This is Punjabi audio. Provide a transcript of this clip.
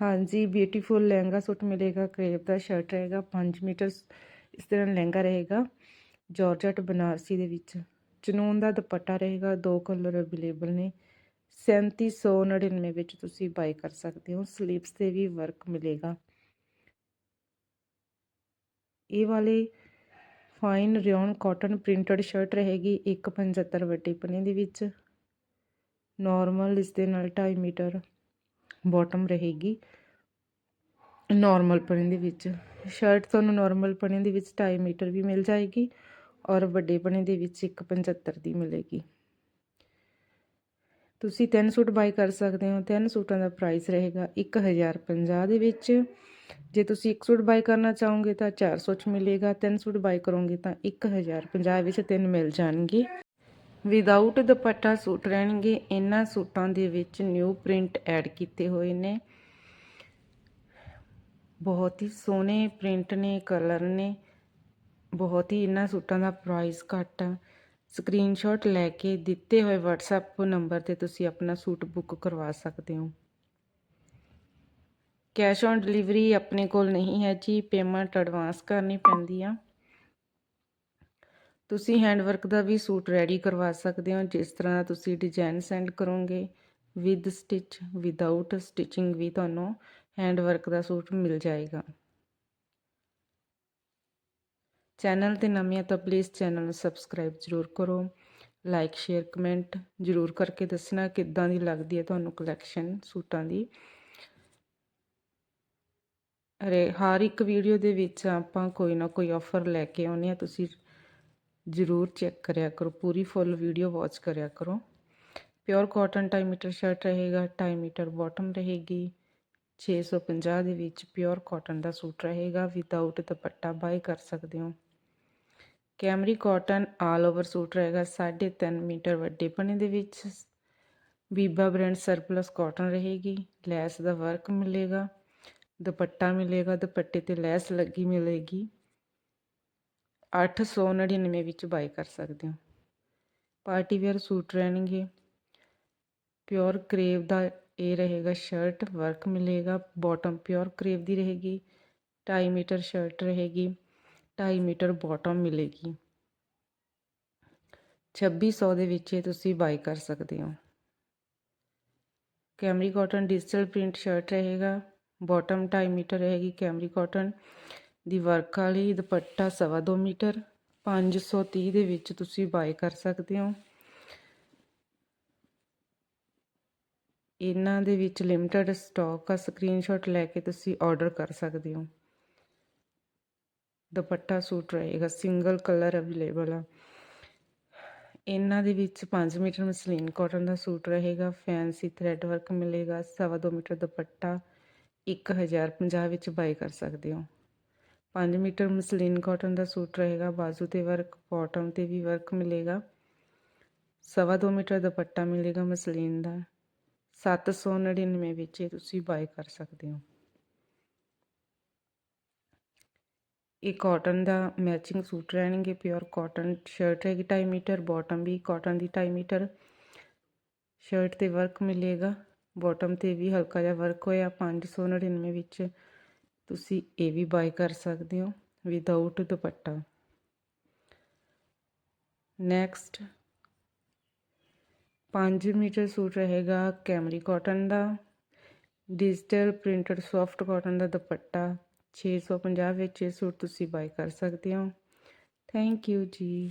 ਹਾਂਜੀ ਬਿਊਟੀਫੁਲ ਲਹਿੰਗਾ ਸੂਟ ਮਿਲੇਗਾ ਕਰੇਪ ਦਾ ਸ਼ਰਟ ਰਹੇਗਾ 5 ਮੀਟਰ ਇਸ ਤਰ੍ਹਾਂ ਲਹਿੰਗਾ ਰਹੇਗਾ ਜਾਰਜਟ ਬਨਾਰਸੀ ਦੇ ਵਿੱਚ। ਚਨੂਨ ਦਾ ਦੁਪੱਟਾ ਰਹੇਗਾ, ਦੋ ਕਲਰ ਅਵੇਲੇਬਲ ਨੇ। 3799 ਵਿੱਚ ਤੁਸੀਂ ਬਾਈ ਕਰ ਸਕਦੇ ਹੋ ਸਲੀਵਸ ਤੇ ਵੀ ਵਰਕ ਮਿਲੇਗਾ। ਇਹ ਵਾਲੇ fine rayon cotton printed shirt ਰਹੇਗੀ 175 ਵੱਡੇ ਪਨੇ ਦੇ ਵਿੱਚ। ਨਾਰਮਲ ਇਸ ਦੇ ਨਾਲ 2.5 ਮੀਟਰ। ਬਾਟਮ ਰਹੇਗੀ। ਨਾਰਮਲ ਪਨੀ ਦੇ ਵਿੱਚ। ਸ਼ਰਟ ਤੁਹਾਨੂੰ ਨਾਰਮਲ ਪਨੀ ਦੇ ਵਿੱਚ 2.5 ਮੀਟਰ ਵੀ ਮਿਲ ਜਾਏਗੀ ਔਰ ਵੱਡੇ ਪਨੀ ਦੇ ਵਿੱਚ 175 ਦੀ ਮਿਲੇਗੀ। ਤੁਸੀਂ ਤਿੰਨ ਸੂਟ ਬਾਈ ਕਰ ਸਕਦੇ ਹੋ। ਤਿੰਨ ਸੂਟਾਂ ਦਾ ਪ੍ਰਾਈਸ ਰਹੇਗਾ 1050 ਦੇ ਵਿੱਚ। ਜੇ ਤੁਸੀਂ ਇੱਕ ਸੂਟ ਬਾਈ ਕਰਨਾ ਚਾਹੋਗੇ ਤਾਂ 400 ਚ ਮਿਲੇਗਾ। ਤਿੰਨ ਸੂਟ ਬਾਈ ਕਰੋਗੇ ਤਾਂ 1050 ਵਿੱਚ ਤਿੰਨ ਮਿਲ ਜਾਣਗੇ। ਵਿਦਆਊਟ ਦੁਪੱਟਾ ਸੂਟ ਰਹਿਣਗੇ, ਇਹਨਾਂ ਸੂਟਾਂ ਦੇ ਵਿੱਚ ਨਿਊ ਪ੍ਰਿੰਟ ਐਡ ਕੀਤੇ ਹੋਏ ਨੇ। ਬਹੁਤ ਹੀ ਸੋਹਣੇ ਪ੍ਰਿੰਟ ਨੇ ਕਲਰ ਨੇ। ਬਹੁਤ ਹੀ ਇਹਨਾਂ ਸੂਟਾਂ ਦਾ ਪ੍ਰਾਈਸ ਘੱਟ। ਆ ਸਕਰੀਨਸ਼ਾਟ ਲੈ ਕੇ ਦਿੱਤੇ ਹੋਏ WhatsApp ਨੰਬਰ ਤੇ ਤੁਸੀਂ ਆਪਣਾ ਸੂਟ ਬੁੱਕ ਕਰਵਾ ਸਕਦੇ ਹੋ। ਕੈਸ਼ ਔਨ ਡਿਲੀਵਰੀ ਆਪਣੇ ਕੋਲ ਨਹੀਂ ਹੈ ਜੀ ਪੇਮੈਂਟ ਐਡਵਾਂਸ ਕਰਨੀ ਪੈਂਦੀ ਆ। ਤੁਸੀਂ ਹੈਂਡਵਰਕ ਦਾ ਵੀ ਸੂਟ ਰੈਡੀ ਕਰਵਾ ਸਕਦੇ ਹੋ, ਜਿਸ ਤਰ੍ਹਾਂ ਦਾ ਤੁਸੀਂ ਡਿਜ਼ਾਈਨ ਸੈਂਡ ਕਰੋਗੇ ਵਿਦ ਸਟਿਚ ਵਿਦਆਊਟ ਸਟਿਚਿੰਗ ਵੀ ਤੁਹਾਨੂੰ ਹੈਂਡਵਰਕ ਦਾ ਸੂਟ ਮਿਲ ਜਾਏਗਾ। ਚੈਨਲ ਤੇ ਨਵੇਂ ਆ ਤਾਂ ਪਲੀਜ਼ ਚੈਨਲ ਨੂੰ ਸਬਸਕ੍ਰਾਈਬ ਜ਼ਰੂਰ ਕਰੋ ਲਾਈਕ ਸ਼ੇਅਰ ਕਮੈਂਟ ਜ਼ਰੂਰ ਕਰਕੇ ਦੱਸਣਾ ਕਿੱਦਾਂ ਦੀ ਲੱਗਦੀ ਹੈ ਤੁਹਾਨੂੰ ਕਲੈਕਸ਼ਨ ਸੂਟਾਂ ਦੀ। ਅਰੇ, ਹਰ ਇੱਕ ਵੀਡੀਓ ਦੇ ਵਿੱਚ ਆਪਾਂ ਕੋਈ ਨਾ ਕੋਈ ਆਫਰ ਲੈ ਕੇ ਆਉਂਦੇ ਆ ਤੁਸੀਂ ਜ਼ਰੂਰ ਚੈੱਕ ਕਰਿਆ ਕਰੋ, ਪੂਰੀ ਫੁੱਲ ਵੀਡੀਓ ਵਾਚ ਕਰਿਆ ਕਰੋ। ਪਿਓਰ ਕਾਟਨ 2 ਮੀਟਰ ਸ਼ਰਟ ਰਹੇਗਾ 2 ਮੀਟਰ ਬਾਟਮ ਰਹੇਗੀ। 650 ਦੇ ਵਿੱਚ ਪਿਓਰ ਕਾਟਨ ਦਾ ਸੂਟ ਰਹੇਗਾ ਵਿਦਆਊਟ ਦੁਪੱਟਾ ਬਾਈ ਕਰ ਸਕਦੇ ਹੋ। Cambric cotton all over suit ਰਹੇਗਾ 3.5 ਮੀਟਰ ਵੱਡੇ ਪਣੇ ਦੇ ਵਿੱਚ। ਬੀਬਾ ਬ੍ਰਾਂਡ ਸਰਪਲਸ ਕਾਟਨ ਰਹੇਗੀ, ਲੈਸ ਦਾ ਵਰਕ ਮਿਲੇਗਾ। ਦੁਪੱਟਾ ਮਿਲੇਗਾ, ਦੁਪੱਟੇ ਤੇ ਲੈਸ ਲੱਗੀ ਮਿਲੇਗੀ। 899 ਵਿੱਚ ਬਾਈ ਕਰ ਸਕਦੇ ਹੋ। ਪਾਰਟੀ ਵੇਅਰ ਸੂਟ ਰਹਿਣਗੇ। ਪਿਓਰ ਕਰੇਵ ਦਾ ਇਹ ਰਹੇਗਾ ਸ਼ਰਟ, ਵਰਕ ਮਿਲੇਗਾ। ਬਾਟਮ ਪਿਓਰ ਕਰੇਵ ਦੀ ਰਹੇਗੀ। 2.5 ਮੀਟਰ ਸ਼ਰਟ ਰਹੇਗੀ। 2.5 ਮੀਟਰ ਬਾਟਮ ਮਿਲੇਗੀ। 2600 ਦੇ ਵਿੱਚ ਇਹ ਤੁਸੀਂ ਬਾਈ ਕਰ ਸਕਦੇ ਹੋ। Camry cotton digital print shirt ਰਹੇਗਾ। ਬਾਟਮ 2.5 ਮੀਟਰ ਰਹੇਗੀ ਕੈਮਰੀ ਕਾਟਨ। ਦੀ ਵਰਕ ਵਾਲੀ ਦੁਪੱਟਾ ਸਵਾ ਦੋ ਮੀਟਰ 530 ਦੇ ਵਿੱਚ ਤੁਸੀਂ ਬਾਈ ਕਰ ਸਕਦੇ ਹੋ। ਇਹਨਾਂ ਦੇ ਵਿੱਚ ਲਿਮਟਿਡ ਸਟਾਕ ਆ ਸਕਰੀਨਸ਼ਾਟ ਲੈ ਕੇ ਤੁਸੀਂ ਆਰਡਰ ਕਰ ਸਕਦੇ ਹੋ। ਦੁਪੱਟਾ ਸੂਟ ਰਹੇਗਾ ਸਿੰਗਲ ਕਲਰ ਅਵੇਲੇਬਲ ਆ। ਇਹਨਾਂ ਦੇ ਵਿੱਚ 5 ਮੀਟਰ ਮਸਲੀਨ ਕਾਟਨ ਦਾ ਸੂਟ ਰਹੇਗਾ ਫੈਂਸੀ ਥ੍ਰੈਡ ਵਰਕ ਮਿਲੇਗਾ, ਸਵਾ ਦੋ ਮੀਟਰ ਦੁਪੱਟਾ 1050 ਵਿੱਚ ਬਾਈ ਕਰ ਸਕਦੇ ਹੋ। 5 ਮੀਟਰ ਮਸਲੀਨ ਕਾਟਨ ਦਾ ਸੂਟ ਰਹੇਗਾ, ਬਾਜ਼ੂ ਤੇ ਵਰਕ, ਬਾਟਮ ਤੇ ਵੀ ਵਰਕ ਮਿਲੇਗਾ। ਸਵਾ ਦੋ ਮੀਟਰ ਦੁਪੱਟਾ ਮਿਲੇਗਾ ਮਸਲੀਨ ਦਾ। 799 ਵਿੱਚ ਇਹ ਤੁਸੀਂ ਬਾਈ ਕਰ ਸਕਦੇ ਹੋ। ਇਹ ਕਾਟਨ ਦਾ ਮੈਚਿੰਗ ਸੂਟ ਰਹਿਣਗੇ, ਪਿਓਰ ਕਾਟਨ ਸ਼ਰਟ ਹੈਗੀ 2.5 ਮੀਟਰ, ਬਾਟਮ ਵੀ ਕਾਟਨ ਦੀ 2.5 ਮੀਟਰ। ਸ਼ਰਟ ਤੇ ਵਰਕ ਮਿਲੇਗਾ, ਬਾਟਮ ਤੇ ਵੀ ਹਲਕਾ ਜਿਹਾ ਵਰਕ ਹੋਇਆ 599 ਵਿੱਚ। ਤੁਸੀਂ ਇਹ ਵੀ ਬਾਈ ਕਰ ਸਕਦੇ ਹੋ without dupatta. Next 5 metre suit ਰਹੇਗਾ ਕੈਮਰੀ ਕਾਟਨ ਦਾ। ਡਿਜੀਟਲ ਪ੍ਰਿੰਟਡ ਸੌਫਟ ਕਾਟਨ ਦਾ ਦੁਪੱਟਾ। 650 ਵਿੱਚ ਇਹ ਸੂਟ ਤੁਸੀਂ ਬਾਈ ਕਰ ਸਕਦੇ ਹੋ। ਥੈਂਕ ਯੂ ਜੀ।